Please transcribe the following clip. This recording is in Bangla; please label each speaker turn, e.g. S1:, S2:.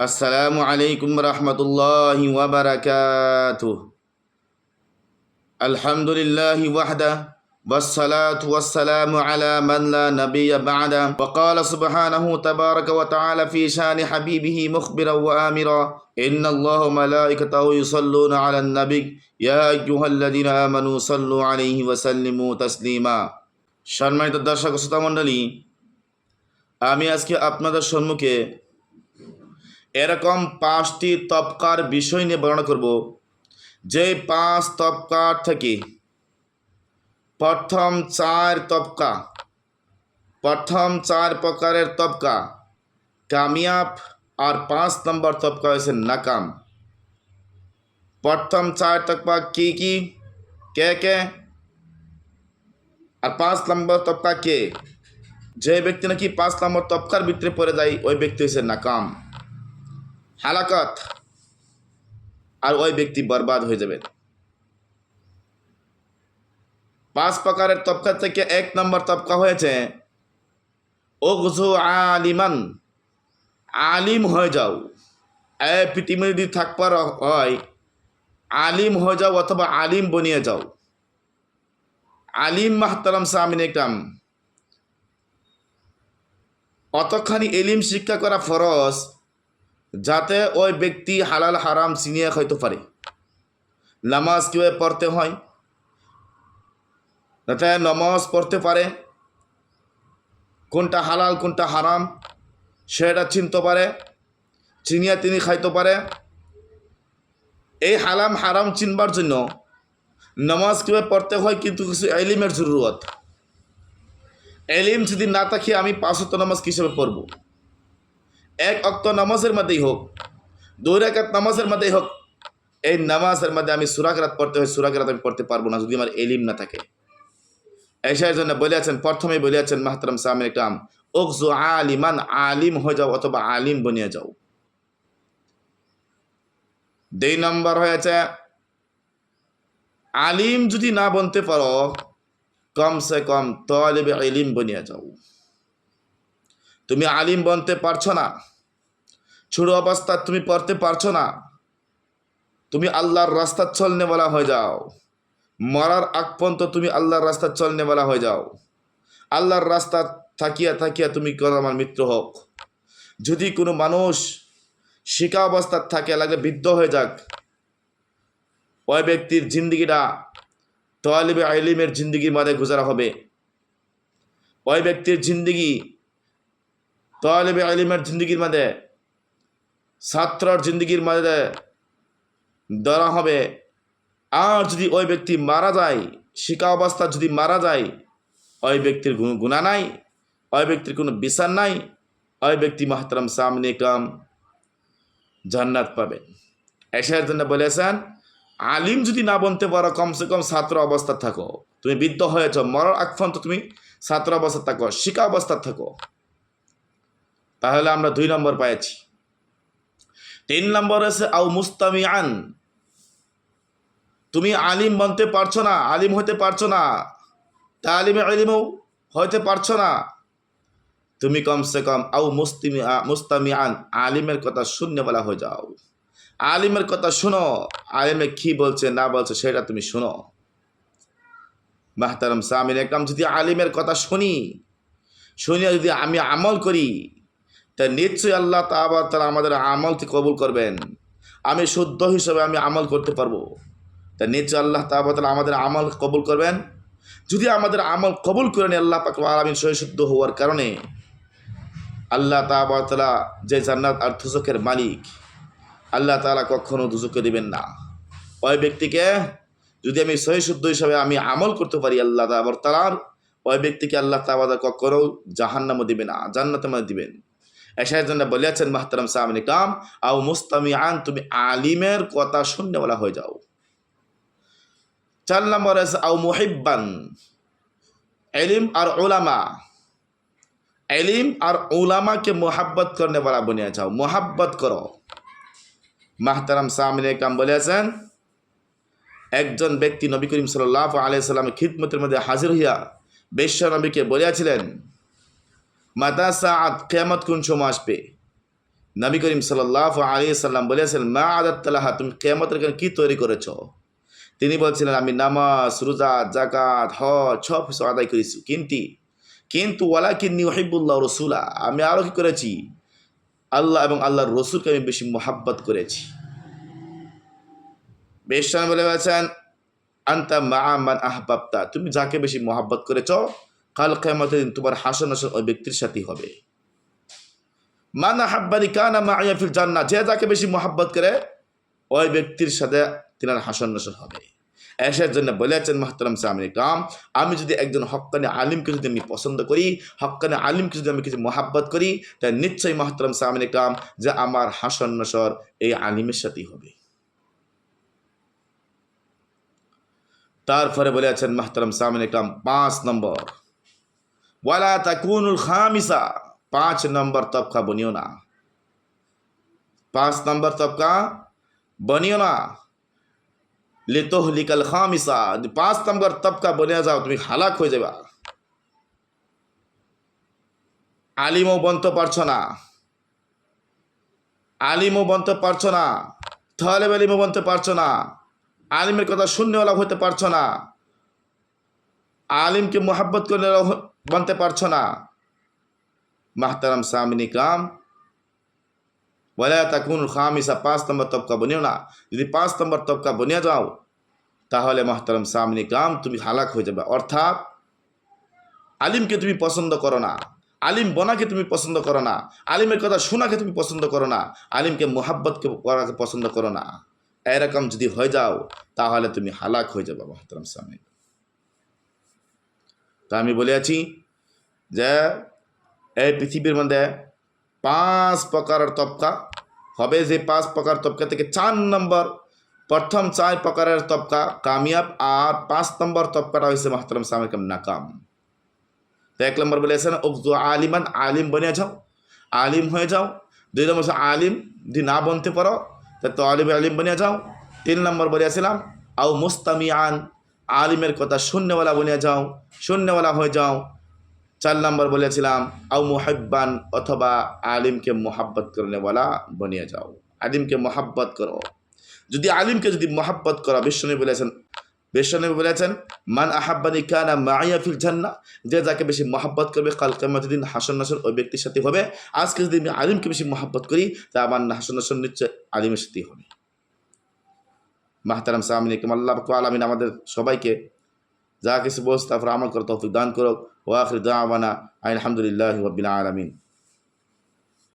S1: السلام عليكم ورحمة الله وبركاته الحمد لله وحده والصلاة والسلام على من لا نبي بعده وقال سبحانه تبارك وتعالى في شان حبيبه مخبرا وآمرا إن الله وملائكته يصلون على النبي يا أيها الذين آمنوا صلوا عليه وسلموا تسليما সম্মানিত দর্শক শ্রোতা মণ্ডলী আমি আজকে আপনাদের সম্মুখে এরকম পাঁচটি তবকার বিষয় নিয়ে বর্ণনা করব। যে পাঁচ তবকার থেকে প্রথম চার তবকা প্রথম চার প্রকারের তবকা কামিয়াব আর পাঁচ নম্বর তবকা হয়েছে নাকাম। প্রথম চার তবকা কি কি? কে কে? আর পাঁচ নম্বর তবকা কে? যে ব্যক্তি নাকি পাঁচ নম্বর তবকার ভিতরে পড়ে যায়, ওই ব্যক্তি হয়েছে নাকাম। হালাকত, আর ওই ব্যক্তি বরবাদ হয়ে যাবে। পাঁচ প্রকারের তবকা থেকে এক নম্বর তবকা হয়েছে ওগজু আলিমান, আলিম হয়ে যাও। এ পৃথিবী যদি থাকবার হয়, আলিম হয়ে যাও অথবা আলিম বনিয়ে যাও। আলিম মাহতারাম সামিন একরাম। অতখানি এলিম শিক্ষা করা ফরজ যাতে ওই ব্যক্তি হালাল, হারাম চিনিয়ে খাইতে পারে। নামাজ কীভাবে পড়তে হয়? যাতে নমাজ পড়তে পারে, কোনটা হালাল, কোনটা হারাম, সেটা চিনতে পারে, চিনিয়া তিনি খাইতে পারে। এই হালাম, হারাম চিনবার জন্য নামাজ কীভাবে পড়তে হয় কিন্তু কিছু এলিমের জরুরত। এলিম যদি না থাকি আমি পাঁচশত নামাজ কিসেবে পড়ব? এক অক্ত নামাজের মধ্যেই হোক, দুই রেখাত নামাজের মধ্যেই হোক, এই নামাজের মধ্যে আমি সুরাগরাত পড়তে হয় সুরাগরাত আমি পড়তে পারব না, যদি আমার এলিম না থাকে। এসার জন্য বলিয়াছেন প্রথমে বলিয়াছেন মাহতারাম সামিন ইকরাম ওকজু আলিমান আলিম হয়ে যাও অথবা আলিম বনিয়ে যাও। দুই নম্বর হয়েছে, আলিম যদি না বনতে পারো, কমসে কম তলেবে আলিম বনিয়ে যাও। তুমি আলিম বনতে পারছ না ছোট অবস্থা তুমি পড়তে পারছ না। তুমি আল্লাহর রাস্তা চলনে বলা হয়ে যাও। মরার আগ পর্যন্ত তুমি আল্লাহর রাস্তা চলনে বলা হয়ে যাও। আল্লাহর রাস্তা থাকিয়া থাকিয়া তুমি কর আমার মিত্র হোক। যদি কোনো মানুষ শিকা অবস্থার থাকে লাগে বৃদ্ধ হয়ে যাক। ওই ব্যক্তির জিন্দগিটা তলিবে আইলিমের জিন্দগির মাঝে গুজারা হবে। ওই ব্যক্তির জিন্দগি তলিবে আইলিমের জিন্দগির মাঝে ছাত্রর জিন্দগির মাঝে ধরা হবে, আর যদি ওই ব্যক্তি মারা যায় শিকা অবস্থা যদি মারা যায়, ওই ব্যক্তির গুণা নাই, ওই ব্যক্তির কোনো বিচার নাই, ওই ব্যক্তি মাহতারাম সামনে কাম জান্নাত পাবে। এসার জন্য বলেছেন, আলিম যদি না বনতে পারো, কমসে কম ছাত্র অবস্থা থাকো। তুমি বৃদ্ধ হয়েছ, মরার আগ পর্যন্ত তুমি ছাত্র অবস্থা থাকো শিকা অবস্থা থাকো। তাহলে আমরা দুই নম্বর পাইছি তিন নম্বর আছে আউ মুস্তামি আন তুমি আলিম বনতে পারছ না, আলিম হতে পারছ না। তা আলিমে আলিমও হইতে পারছ না। তুমি কমসে কম আউ মুস্তিমি মুস্তামি আন আলিমের কথা শূন্য বলা হয়ে যাও। আলিমের কথা শোনো, আলিমে কি বলছে, না বলছে, সেটা তুমি শোনো। মাহতারাম সামিন একরাম, যদি আলিমের কথা শুনি, শুনিয়া যদি আমি আমল করি তা নিশ্চয়ই আল্লাহ তাবার তারা আমাদের আমলকে কবুল করবেন। আমি শুদ্ধ হিসেবে আমি আমল করতে পারব। তা নিশ্চয় আল্লাহ তালা আমাদের আমল কবুল করবেন। যদি আমাদের আমল কবুল করেন আল্লাহ পাক আলমিন সহিশুদ্ধ হওয়ার কারণে আল্লাহ তালা যে জান্নাত আর ধুজকের মালিক, আল্লাহ তালা কখনও দুজকে দিবেন না। ওই ব্যক্তিকে যদি আমি সহিশুদ্ধ হিসাবে আমি আমল করতে পারি, আল্লাহ তাবর তালার, ওই ব্যক্তিকে আল্লাহ তাবাদা কখনও জাহান্নামও দিবে না জান্নাতে দিবেন। এসার জন্য বলিয়াছেন মাহতারাম সাহামিন কাম আও মুস্তামি আন তুমি আলিমের কথা শূন্য বলা হয়ে যাও। চার নম্বর আছে, আও মুহিব্বান, এলিম আর ওলামা এলিম আর ওলামাকে মোহাব্বত করনে বলা বনিয়া যাও। মোহাব্বত করো। মাহতারাম সামিন কাম বলেছেন, একজন ব্যক্তি নবী করিম সাল্লাহ আলিয়া সাল্লামের খিদমতের মধ্যে হাজির হইয়া বিশ্ব নবীকে বলিয়াছিলেন মাতা সাদ কেয়ামত কোন সময় আসবে? নবী করিম সাল্লাহ আলী সাল্লাম বলেছেন, মা আদাত্তালাহা তুমি কেমতের জন্য কী তৈরি করেছ? তিনি বলছিলেন, আমি নামাজ, রোজা জাকাত হজ, সব কিছু আদায় করেছি। কিন্তু কিন্তু ওয়ালা কিন্নি ওহিবুল্লাহ রসুলা, আমি আরও কী করেছি? আল্লাহ এবং আল্লাহর রসুলকে আমি বেশি মোহাব্বত করেছি। বেশান বলে বলেছেন, আন্তা মা মান আহবাবতা, তুমি যাকে বেশি মোহাব্বত করেছ কাল কেমতের দিন তোমার হাসন হাসন ওই ব্যক্তির সাথেই হবে। মান আহাব্বানি কানা মা আয়াফিল জান্না যে যাকে বেশি মোহাব্বত করে, ওই ব্যক্তির সাথে তিনার হাসন নাসন হবে। এসের জন্য বলেছেন, মাহতারাম সামনে কাম আমি যদি একজন হক্কানি আলিমকে যদি আমি পছন্দ করি, হক্কানি আলিমকে যদি আমি কিছু মোহাব্বত করি তাই নিশ্চয়ই মাহতারাম সামনে কাম যে আমার হাসন নসর এই আলিমের সাথেই হবে। তারপরে বলেছেন, মাহতারাম সামনে কাম পাঁচ নম্বর ওয়ালা তাকুনুল খামিসা, পাঁচ নম্বর তবকা বনিও না। পাঁচ নম্বর তবকা বনিও না। লিতোহলিকাল খামিসা, পাঁচ নম্বর তবকা বনে যাও, তুমি হালাক হয়ে যাবা। আলিমও বনতে পারছ না। আলিমও বনতে পারছ না। তালেব আলিমও বনতে পারছ না। আলিমের কথা শূন্যওয়ালা হতে পারছ না। আলিমকে মোহাব্বত করে বনতে পারছ না। মাহতারাম সামিনী কাম ওয়ালা তাকুন খামিসা, পাঁচ নম্বর তবকা বনিও না। যদি পাঁচ নম্বর তবকা বনিয়ে যাও তাহলে মাহতারাম সামিনী কাম তুমি হালাক হয়ে যাবে। অর্থাৎ আলিমকে তুমি পছন্দ করো না। আলিম বনাকে তুমি পছন্দ করো না। আলিমের কথা শোনাকে তুমি পছন্দ করো না। আলিমকে মোহাব্বতকে করাকে পছন্দ করো না। এরকম যদি হয়ে যাও, তাহলে তুমি হালাক হয়ে যাবে মাহতারাম সামিনী তা আমি বলে আছি যে, এই পৃথিবীর মধ্যে পাঁচ প্রকারের তবকা হবে। যে পাঁচ প্রকার তবকা থেকে চার নম্বর, প্রথম চার প্রকারের তবকা কামিয়াব আর পাঁচ নম্বর তবকাটা হয়েছে মাহতারাম সামিকাম নাকাম। তো এক নম্বর বলেছেন উবজু আলিমান, আলিম বনে যাও, আলিম হয়ে যাও। দুই নম্বর আলিম, যদি না বনতে পারো তো আলিম আলিম বনে যাও। তিন নম্বর বলেছিলাম আও মুস্তামিয়ান আলিমের কথা শূন্যওয়ালা বনে যাও, শূন্যওয়ালা হয়ে যাও। চার নম্বর বলেছিলাম আউ মোহাব্বান অথবা আলিমকে মোহাব্বত করনেওয়ালা বনিয়ে যাও। আলিমকে মোহাব্বত করো। যদি আলিমকে যদি মোহাব্বত করো বিশ্বনবী বলেছেন বিশ্বনবী বলেছেন, মান আহাব্বানি কানা মাইয়া ফিল জান্না যে যাকে বেশি মহাব্বত করবে, কাল দিন হাসন নাসন ওই ব্যক্তির সাথে হবে। আজকে যদি আমি আলিমকে বেশি মহাব্বত করি, তা আমার হাসন নাসন নিশ্চয় আলিমের সাথেই হবে। মাহতারাম সামিন আল্লাহ আলমিন আমাদের সবাইকে যা কিছু বলছে তারপর আমল করে তৌফিক দান করুক। ওয়াখির দাওয়ানা আলহামদুলিল্লাহ রবিল আলমিন।